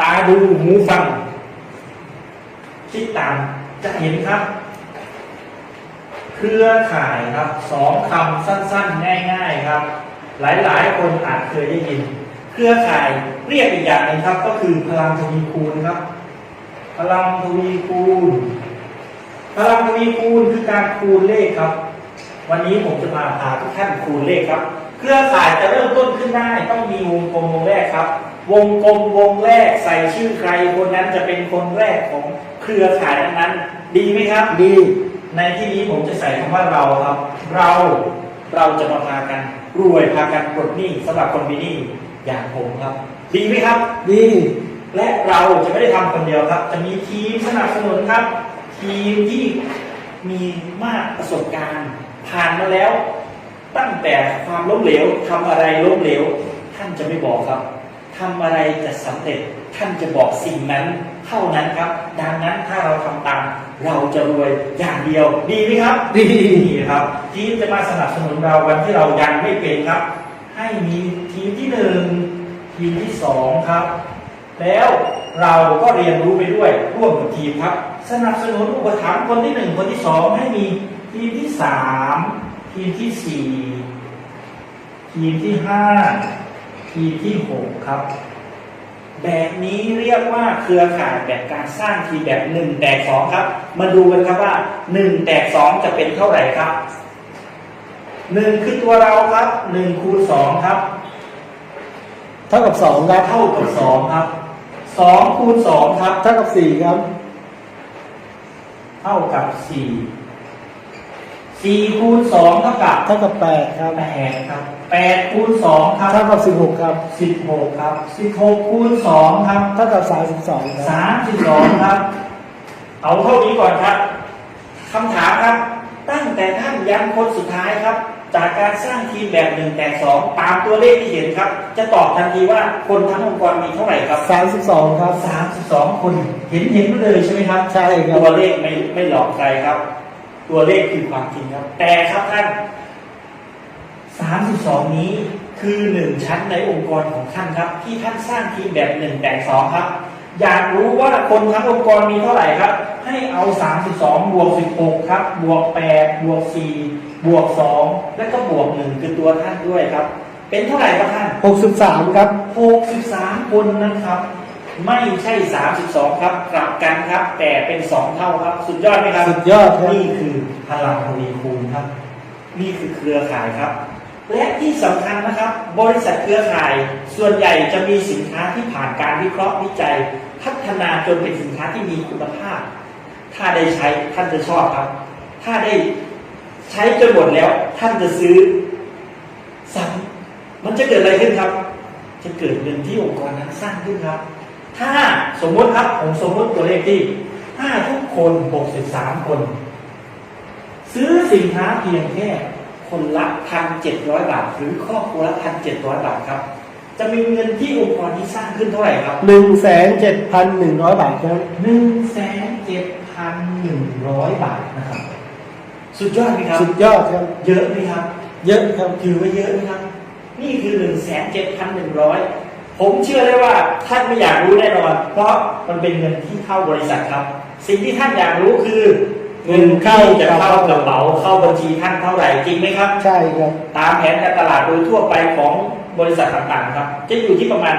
ตาดูหูฟัง คิดตามจะเห็นครับ เครือข่ายครับสองคำสั้นๆ ง่าย ๆครับ หลายๆ คนอาจเคยได้ยิน เครือข่ายเรียกอีกอย่างหนึงครับ ก็คือพลังทวีคูณครับ พลังทวีคูณ พลังทวีคูณคือการคูณเลขครับ วันนี้ผมจะมาพาทุกท่านคูณเลขครับ เครือข่ายจะเริ่มต้นขึ้นได้ต้องมีวงกลมวงแรกครับ วงกลมวงแรกใส่ชื่อใครคนนั้นจะเป็นคนแรกของเครือข่ายนั้นๆดีไหมครับ ดี ในที่นี้ผมจะใส่คำว่าเราครับ เราเราจะมาพากันรวยพากันปลดหนี้สำหรับคนมีหนี้อย่างผมครับ ดีไหมครับ ดี และเราจะไม่ได้ทำคนเดียวครับ จะมีทีมสนับสนุนครับ ทีมที่มีมากประสบการณ์ ผ่านมาแล้ว ตั้งแต่ความล้มเหลวทำอะไรล้มเหลว ท่านจะไม่บอกครับ ทำอะไรจะสำเร็จท่านจะบอกสิ่งนั้นเท่านั้นครับ ดังนั้นถ้าเราทำตาม เราจะรวยอย่างเดียว ดีไหมครับ ดีนี่ครับ ทีมจะมาสนับสนุนเราวันที่เรายังไม่เป็นครับ ให้มีทีมที่หนึ่งทีมที่สองครับ แล้วเราก็เรียนรู้ไปด้วยร่วมกับทีมครับ สนับสนุนอุปถัมภ์คนที่หนึ่งคนที่สองให้มีทีมที่สามทีมที่สี่ทีมที่ห้า ทีมที่หกครับ แบบนี้เรียกว่าเครือข่ายแบบการสร้างทีมแบบหนึ่งแตกสองครับ มาดูกันครับว่าหนึ่งแตกสองจะเป็นเท่าไหร่ครับหนึ่งคือตัวเราครับหนึ่งคูณสองครับ เท่ากับสองครับเท่ากับสองครับสองคูณสองครับ เท่ากับสี่ครับ เท่ากับสี่ สี่คูณสองเท่ากับเท่ากับแปดครับแปดครับแปดคูณสองครับเท่ากับสิบหกครับสิบหกครับสิบหกคูณสองครับเท่ากับสามสิบสองครับสามสิบสองครับ เอาเท่านี้ก่อนครับคำถามครับ ตั้งแต่ท่านยันคนสุดท้ายครับ จากการสร้างทีมแบบหนึ่งแต่สองตามตัวเลขที่เห็นครับ จะตอบทันทีว่าคนทั้งองค์กรมีเท่าไหร่ครับสามสิบสองครับสามสิบสองคนเห็นเห็นเลยใช่ไหมครับ ใช่ครับตัวเลขไม่ไม่หลอกใครครับ ตัวเลขคือความจริงครับ แต่ครับท่าน 32 นี้คือหนึ่งชั้นในองค์กรของท่านครับ ที่ท่านสร้างทีมแบบหนึ่งแต่สองครับ อยากรู้ว่าคนทั้งองค์กรมีเท่าไหร่ครับ ให้เอา 32 บวก 16 ครับ บวก 8 บวก 4 บวก 2 และก็บวก 1 คือตัวท่านด้วยครับ เป็นเท่าไหร่ครับท่านหกสิบสามครับ 63 คนนะครับ ไม่ใช่ 32 ครับกลับกันครับ แต่เป็น 2 เท่าครับ สุดยอดไหมครับ สุดยอดครับ นี่คือพลังทวีคูณครับ นี่คือเครือข่ายครับ และที่สำคัญนะครับ บริษัทเครือข่าย ส่วนใหญ่จะมีสินค้าที่ผ่านการวิเคราะห์วิจัย พัฒนาจนเป็นสินค้าที่มีคุณภาพ ถ้าได้ใช้ท่านจะชอบครับ ถ้าได้ใช้จนหมดแล้วท่านจะซื้อซ้ำมันจะเกิดอะไรขึ้นครับ จะเกิดเงินที่องค์กรนั้นสร้างขึ้นครับ ถ้าสมมติครับผมสมมติตัวเลขที่ถ้าทุกคน63 คน ซื้อสินค้าเพียงแค่คนละพันเจ็ดร้อยบาท หรือครอบครัวละพันเจ็ดร้อยบาทครับ จะมีเงินที่องค์กรที่สร้างขึ้นเท่าไหร่ครับหนึ่งแสนเจ็ดพันหนึ่งร้อยบาทครับหนึ่งแสนเจ็ดพันหนึ่งร้อยบาทนะครับ สุดยอดไหมครับ สุดยอดครับ เยอะไหมครับ เยอะครับถือว่าเยอะไหมครับ นี่คือหนึ่งแสนเจ็ดพันหนึ่งร้อย ผมเชื่อได้ว่าท่านไม่อยากรู้แน่นอน เพราะมันเป็นเงินที่เข้าบริษัทครับ สิ่งที่ท่านอยากรู้คือ เงินเข้าจะเข้ากระเป๋าเข้าบัญชีท่านเท่าไหร่จริงไหมครับ ใช่ครับ ตามแผนการตลาดโดยทั่วไปของบริษัทต่างๆครับ จะอยู่ที่ประมาณ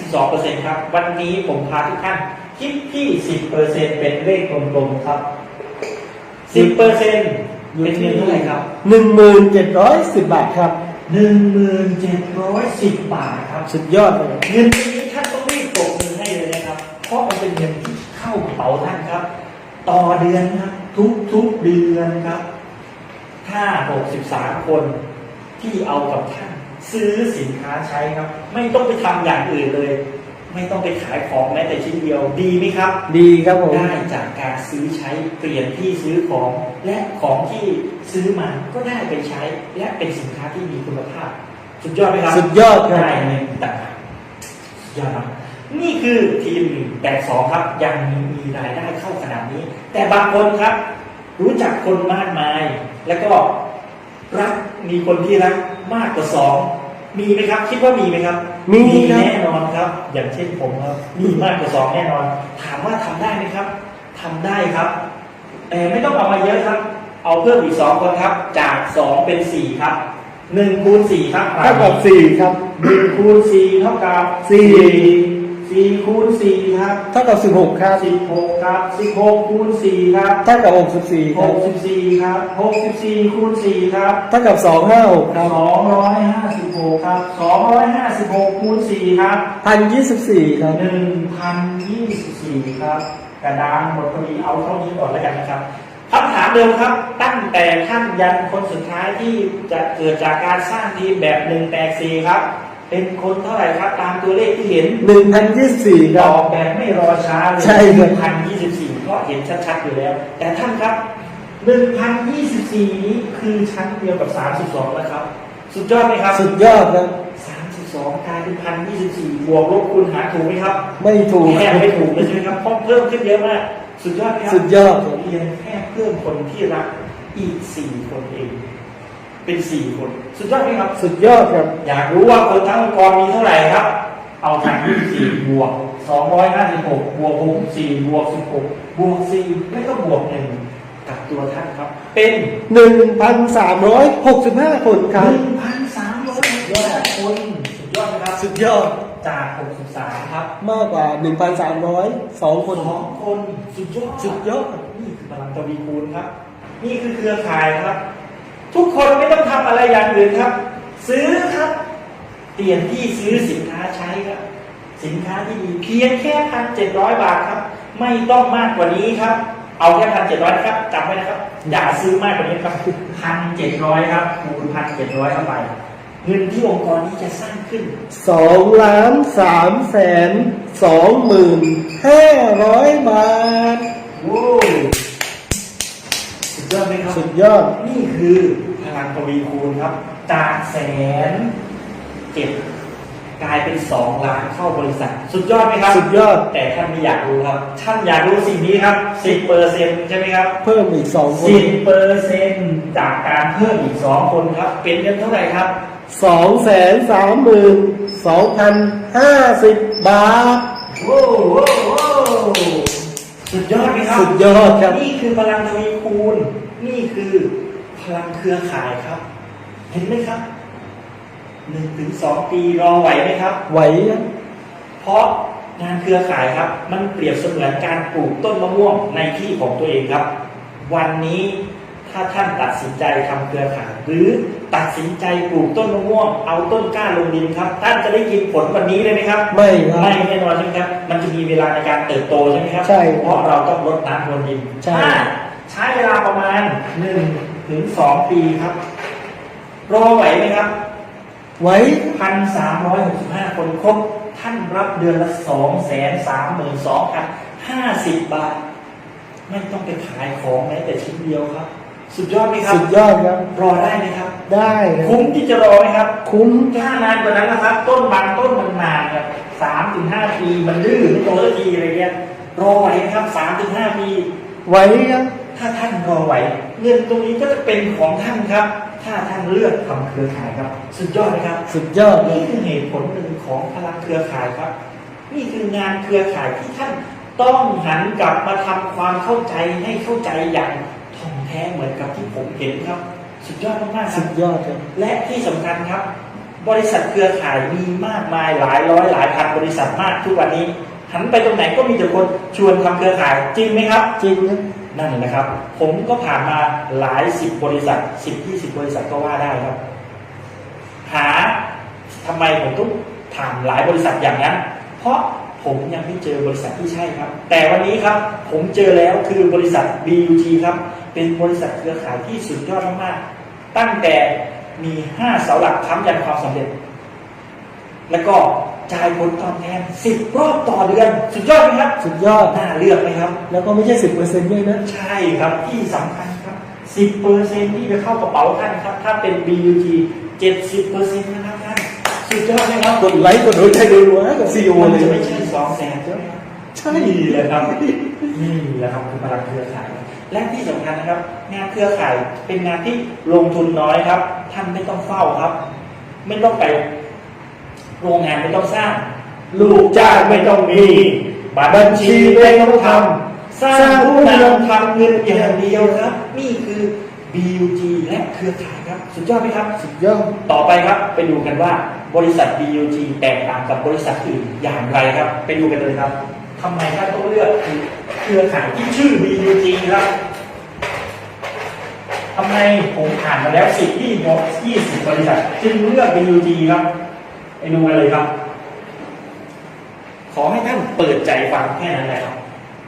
8-12%ครับ วันนี้ผมพาทุกท่านคิดที่ 10%เป็นเลขกลมๆครับ 10%เป็นเงินเท่าไหร่ครับ หนึ่งหมื่นเจ็ดร้อยสิบบาทครับ1,710บาทครับสุดยอดเลย เงินนี้ท่านต้องรีบปรบมือให้เลยนะครับ เพราะมันเป็นเงินที่เข้ากระเป๋าท่านครับ ต่อเดือนครับทุกทุกๆเดือนครับ ถ้า63คนที่เอากับท่าน ซื้อสินค้าใช้ครับ ไม่ต้องไปทำอย่างอื่นเลย ไม่ต้องไปขายของแม้แต่ชิ้นเดียวดีไหมครับ ดีครับผมได้จากการซื้อใช้เปลี่ยนที่ซื้อของ และของที่ซื้อมาก็ได้ไปใช้ และเป็นสินค้าที่มีคุณภาพ สุดยอดไหมครับสุดยอดครับได้เงินต่างหากสุดยอดครับนี่คือทีมหนึ่งแต่สองครับยังมีรายได้เข้าขนาดนี้ แต่บางคนครับ รู้จักคนมากมาย แล้วก็รักมีคนที่รักมากกว่าสอง มีไหมครับ คิดว่ามีไหมครับมีครับ แน่นอนครับ อย่างเช่นผมครับมีมากกว่าสองแน่นอน ถามว่าทำได้ไหมครับทำได้ครับ แต่ไม่ต้องเอามาเยอะครับ เอาเพิ่มอีกสองคนครับ จากสองเป็นสี่ครับหนึ่งคูณสี่ครับเท่ากับสี่ครับ หนึ่งคูณสี่เท่ากับสี่ สี่คูณสี่ครับเท่ากับสิบหกครับสิบหกครับสิบหกคูณสี่ครับเท่ากับหกสิบสี่คหรับกสิบสี่ครับหกสิบสี่คูณสี่ครับเท่ากับสองห้าหกครับสองร้อยห้าสิบหกครับสองร้อยห้าสิบหกคูณสี่ครับพันยี่สิบสี่ครับหนึ่งพันยี่สิบสี่ครับกระดานหมดพอดีเอาเท่านี้ก่อนแล้วกันนะครับคำถามเดิมครับ ตั้งแต่ท่านยันคนสุดท้ายที่จะเกิดจากการสร้างทีมแบบหนึ่งแตกสี่ครับ เป็นคนเท่าไหร่ครับ ตามตัวเลขที่เห็นหนึ่งพันยี่สิบสี่คตรับอบแบบไม่รอช้าเลยใช่ครับพันยี่สิบสี่เพราะเห็นชัดๆอยู่แล้ว แต่ท่านครับหนึ่งพันยี่สิบสี่นี้คือชั้นเดียวกับสามสิบสองแล้วครับ สุดยอดไหมครับสุดยอดครับ สามสิบสองกลายเป็นพันยี่สิบสี่บวกลบคูณหารถูกไหมครับไม่ถูกแค่ไม่ถูกเลยใช่ไหมครับเพราะเพิ่มขึ้นเยอะมากสุดยอดไหมครัสุดยอดครับเรียนแค่เพิ่มคนที่รักอีกสี่คนเอง เป็นสี่คน สุดยอดไหมครับ สุดยอดครับ อยากรู้ว่าคนทั้งองค์กรมีเท่าไหร่ครับ เอาพันยี่สิบสี่บวกสองร้อยห้าสิบหกบวกหกสี่บวกสิบหกบวกสี่แล้วก็บวกหนึ่งกับตัวท่านครับ เป็นหนึ่งพันสามร้อยหกสิบห้าคนคหรับ นึ่งพันสามร้อยยอดคนสุดยอดนะครับสุดยอด จากหกสิบสามครับมากกว่าหนึ่งพันสามร้อยสองคนสองคนสุดยอด สุดยอด นี่คือพลังทวีคูณครับ นี่คือเครือข่ายครับ ทุกคนไม่ต้องทำอะไรอย่างอื่นครับ ซื้อครับ เปลี่ยนที่ซื้อสินค้าใช้ครับ สินค้าที่ดีเพียงแค่พันเจ็ดร้อยบาทครับ ไม่ต้องมากกว่านี้ครับ เอาแค่พันเจ็ดร้อยนะครับจำไว้นะครับ อย่าซื้อมากกว่านี้ครับพันเจ็ดร้อยครับคูณพันเจ็ดร้อยเข้าไปเงินที่องค์กรนี้จะสร้างขึ้นสองล้านสามแสนสองหมื่นห้าร้อยบาทโว้สุด ยอดไหมครับ สุดยอด นี่คือพลังทวีคูณครับ จากแสนเจ็ดกลายเป็นสองล้านเข้าบริษัท สุดยอดไหมครับ สุดยอด แต่ท่านไม่อยากรู้ครับ ท่านอยากรู้สิ่งนี้ครับสิบเปอร์เซ็นต์ใช่ไหมครับ เพิ่มอีกสองคนสิบเปอร์เซ็นต์จากการเพิ่มอีกสองคนครับ เป็นเงินเท่าไหร่ครับสองแสนสามหมื่นสองพันห้าสิบบาทโว้วโว้วโว้ว สุดยอดไหมครับ สุดยอดครับ นี่คือพลังทวีคูณ นี่คือพลังเครือข่ายครับ เห็นไหมครับหนึ่งถึงสองปีรอไหวไหมครับ ไหวนะเพราะงานเครือข่ายครับ มันเปรียบเสมือนการปลูกต้นมะม่วงในที่ของตัวเองครับ วันนี้ ถ้าท่านตัดสินใจทำเครือข่ายหรือตัดสินใจปลูกต้นมะม่วงเอาต้นกล้าลงดินครับ ท่านจะได้กินผลวันนี้เลยไหมครับ ไม่ครับไม่แน่นอนใช่ไหมครับ มันจะมีเวลาในการเติบโตใช่ไหมครับใช่เพราะเราต้องลดน้ำพรวนดินใช่ถ้าใช้เวลาประมาณหนึ่งถึงสองปีครับรอไหวไหมครับ ไหวพันสามร้อยหกสิบห้าคนครบท่านรับเดือนละสองแสนสามหมื่นสองพันห้าสิบบาท ไม่ต้องไปขายของแม้แต่ชิ้นเดียวครับ สุดยอดไหมครับ สุดยอดครับ รอได้ไหมครับ ได้ครับคุ้มที่จะรอไหมครับ คุ้มถ้านานกว่านั้นนะครับ ต้นบางต้นมันนานครับสามถึงห้าปีมันดื้อไม่โตสักทีอะไรเงี้ยรอไหวไหมครับสามถึงห้าปี ไหวครับถ้าท่านรอไหวเงินตรงนี้ก็จะเป็นของท่านครับ ถ้าท่านเลือกทำเครือข่ายครับ สุดยอดไหมครับ สุดยอดนี่คือเหตุผลหนึ่งของพลังเครือข่ายครับ นี่คืองานเครือข่ายที่ท่านต้องหันกลับมาทำความเข้าใจให้เข้าใจอย่าง ท่องแท้เหมือนกับที่ผมเห็นครับ สุดยอดมากๆคสุรับ ดยอดครับ และที่สำคัญครับ บริษัทเครือข่ายมีมากมายหลายร้อยหลายพันบริษัทมากทุกวันนี้ หันไปตรงไหนก็มีแต่คนชวนทำเครือข่ายจริงไหมครับ จริงครับ นั่นแหละครับ ผมก็ผ่านมาหลายสิบบริษัทสิบยี่สิบบริษัทก็ว่าได้ครับ หาทำไมผมต้องถามหลายบริษัทอย่างนั้น เพราะ ผมยังไม่เจอบริษัทที่ใช่ครับ แต่วันนี้ครับผมเจอแล้วคือบริษัท BUG ครับ เป็นบริษัทเครือข่ายที่สุดยอดมากๆ ตั้งแต่มีห้าเสาหลักค้ำยันความสำเร็จ แล้วก็จ่ายผลตอบแทนสิบรอบต่อเดือน สุดยอดไหมครับ สุดยอดน่าเลือกไหมครับ แล้วก็ไม่ใช่สิบเปอร์เซ็นต์ด้วยนะ ใช่ครับที่สำคัญครับ 10เปอร์เซ็นที่จะเข้ากระเป๋าท่านครับ ถ้าเป็น BUG 70เปอร์เซ็นต์นะครับท่าน สุดยอดไหมครับกดไลค์กดหัวใจรัวๆกับซีโอมันเลยจะไม่ใช่สองแสนใช่ไหมครับใช่นี่แหละครับนี่แหละครับคือพลังเครือข่าย และที่สำคัญนะครับ งานเครือข่ายเป็นงานที่ลงทุนน้อยครับ ท่านไม่ต้องเฝ้าครับ ไม่ต้องไป โรงงานไม่ต้องสร้าง ลูกจ้างไม่ต้องมีบัญชีไม่ต้องทำสร้างผู้นำทำเงินอย่างเดียวครับ นี่คือ BUG และเครือข่ายครับ สุดยอดไหมครับ สุดยอด ต่อไปครับไปดูกันว่าบริษัท BUG แตกต่างกับบริษัทอื่นอย่างไรครับ ไปดูกันเลยครับทำไมท่านต้องเลือกเครือข่ายที่ชื่อ BUG ครับทำไมผมผ่านมาแล้วสิบที่ยี่สิบบริษัทจึงเลือก BUG ครับไปดูกันเลยครับ ขอให้ท่านเปิดใจฟังแค่นั้นแหละครับ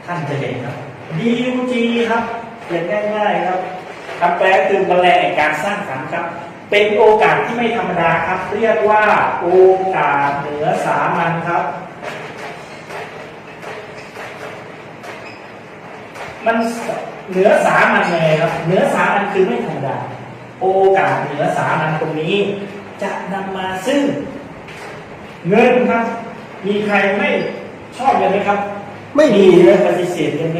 ท่านจะเห็นครับ BUG ครับเขียนง่ายๆครับ คำแปลคือแมลงแห่งการสร้างสรรค์ครับ เป็นโอกาสที่ไม่ธรรมดาครับ เรียกว่าโอกาสเหนือสามัญครับ มันเหนือสามัญยังไงครับเหนือสามัญคือไม่ธรรมดา โอกาสเหนือสามัญตรงนี้ จะนำมาซึ่ง เงินครับ มีใครไม่ชอบเงินไหมครับ ไม่มีเงินะนปฏิเสธเงินไหม